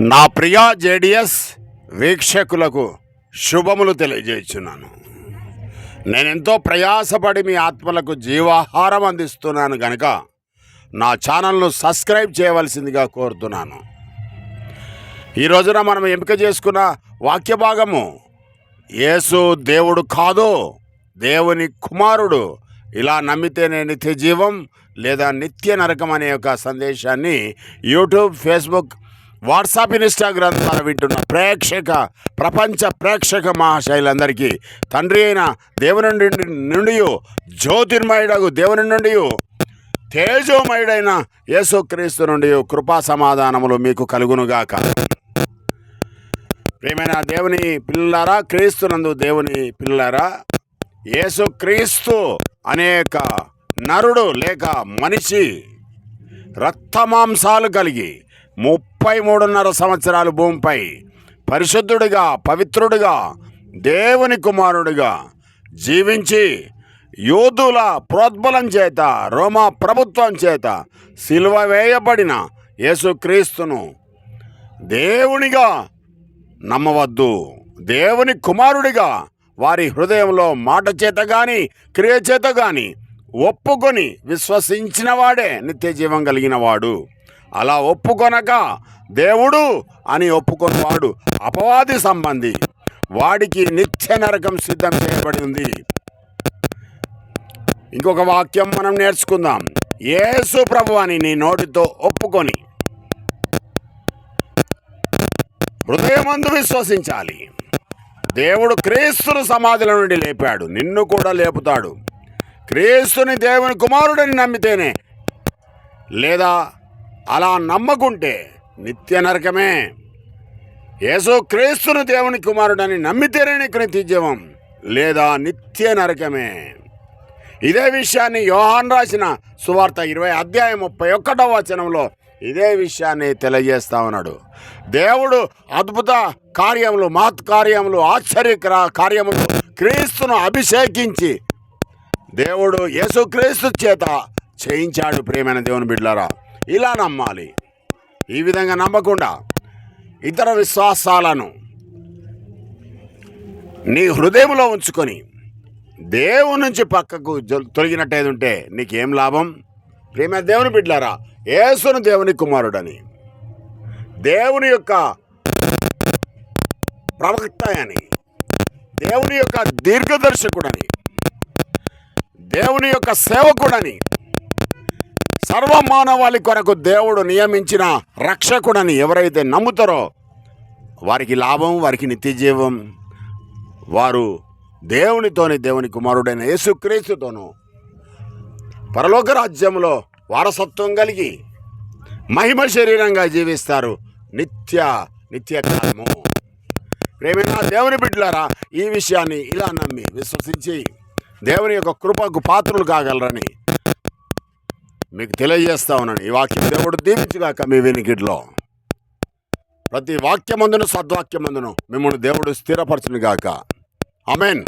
నా ప్రియ జేడిఎస్ వీక్షకులకు శుభములు తెలియజేస్తున్నాను నేనెంతో ప్రయాసపడి మీ ఆత్మలకు జీవాహారం అందిస్తున్నాను కనుక నా ఛానల్ను సబ్స్క్రైబ్ చేయవలసిందిగా కోరుతున్నాను. ఈ రోజున మనం ఎంపిక చేసుకున్న వాక్య భాగము యేసు దేవుడు కాదు దేవుని కుమారుడు ఇలా నమ్మితేనే నిత్య జీవం లేదా నిత్య నరకం అనే ఒక సందేశాన్ని యూట్యూబ్ ఫేస్బుక్ వాట్సాప్ ఇన్స్టాగ్రామ్ ద్వారా వింటున్న ప్రేక్షక ప్రపంచ ప్రేక్షక మహాశైలందరికీ తండ్రి అయిన దేవుని నుండి నుండి జ్యోతిర్మయుడగు దేవుని నుండి తేజోమయుడైన యేసుక్రీస్తు నుండి కృపా సమాధానములు మీకు కలుగునుగాక. ప్రేమైన దేవుని పిల్లలారా క్రీస్తునందు దేవుని పిల్లలారా యేసుక్రీస్తు అనేక నరుడు లేక మనిషి రక్తమాంసాలు కలిగి ముప్పై ముప్పై మూడున్నర సంవత్సరాలు భూమిపై పరిశుద్ధుడిగా పవిత్రుడిగా దేవుని కుమారుడిగా జీవించి యోధుల ప్రోద్బలం చేత రోమా ప్రభుత్వం చేత సిలువ వేయబడిన యేసుక్రీస్తును దేవునిగా నమ్మవద్దు. దేవుని కుమారుడిగా వారి హృదయంలో మాట చేత కానీ క్రియ చేత కానీ ఒప్పుకొని విశ్వసించిన వాడే నిత్య జీవం కలిగినవాడు అలా ఒప్పుకొనక దేవుడు అని ఒప్పుకొనివాడు అపవాది సంబంధి. వాడికి నిత్య నరకం సిద్ధం చేయబడి ఉంది. ఇంకొక వాక్యం మనం నేర్చుకుందాం. యేసు ప్రభు అని నీ నోటితో ఒప్పుకొని హృదయమందు విశ్వసించాలి. దేవుడు క్రీస్తును సమాధుల నుండి లేపాడు. నిన్ను కూడా లేపుతాడు. క్రీస్తుని దేవుని కుమారుడని నమ్మితేనే లేదా అలా నమ్మకుంటే నిత్య నరకమే. యేసు క్రీస్తును దేవుని కుమారుడని నమ్మితేనే నీకు నిత్యజీవం లేదా నిత్య నరకమే? ఇదే విషయాన్ని యోహాన్ రాసిన సువార్త ఇరవై అధ్యాయం ముప్పై ఒక్కటవ వచనంలో ఇదే విషయాన్ని తెలియజేస్తా ఉన్నాడు. దేవుడు అద్భుత కార్యములు మహత్ కార్యములు ఆశ్చర్య కార్యములు క్రీస్తును అభిషేకించి దేవుడు యేసుక్రీస్తు చేత చేయించాడు ప్రేమైన దేవుని బిడ్డలారా. ఇలా నమ్మాలి. ఈ విధంగా నమ్మకుండా ఇతర విశ్వాసాలను నీ హృదయంలో ఉంచుకొని దేవుని నుంచి పక్కకు జొ- తొలగినట్టేది ఉంటే నీకేం లాభం? ప్రేమ దేవుని బిడ్డారా యేసును దేవుని కుమారుడని. దేవుని యొక్క ప్రవక్త అని దేవుని యొక్క దీర్ఘదర్శకుడని. దేవుని యొక్క సేవకుడని. సర్వ మానవాళి కొరకు దేవుడు నియమించిన రక్షకుడని ఎవరైతే నమ్ముతారో వారికి లాభం వారికి నిత్యజీవం. వారు దేవునితోని దేవుని కుమారుడైన యేసుక్రీస్తుతోనూ పరలోక రాజ్యంలో వారసత్వం కలిగి మహిమ శరీరంగా జీవిస్తారు. నిత్య నిత్య కాలము ప్రేమైన దేవుని బిడ్డలారా ఈ విషయాన్ని ఇలా నమ్మి విశ్వసించి దేవుని యొక్క కృపకు పాత్రలు కాగలరని మీకు తెలియజేస్తా ఉన్నాను. ఈ వాక్యం దేవుడు దీవించుగాక మీ వెనికిట్లో. ప్రతి వాక్యమందును సద్వాక్యమందును మిమ్మల్ని దేవుడు స్థిరపరచునుగాక. అమెన్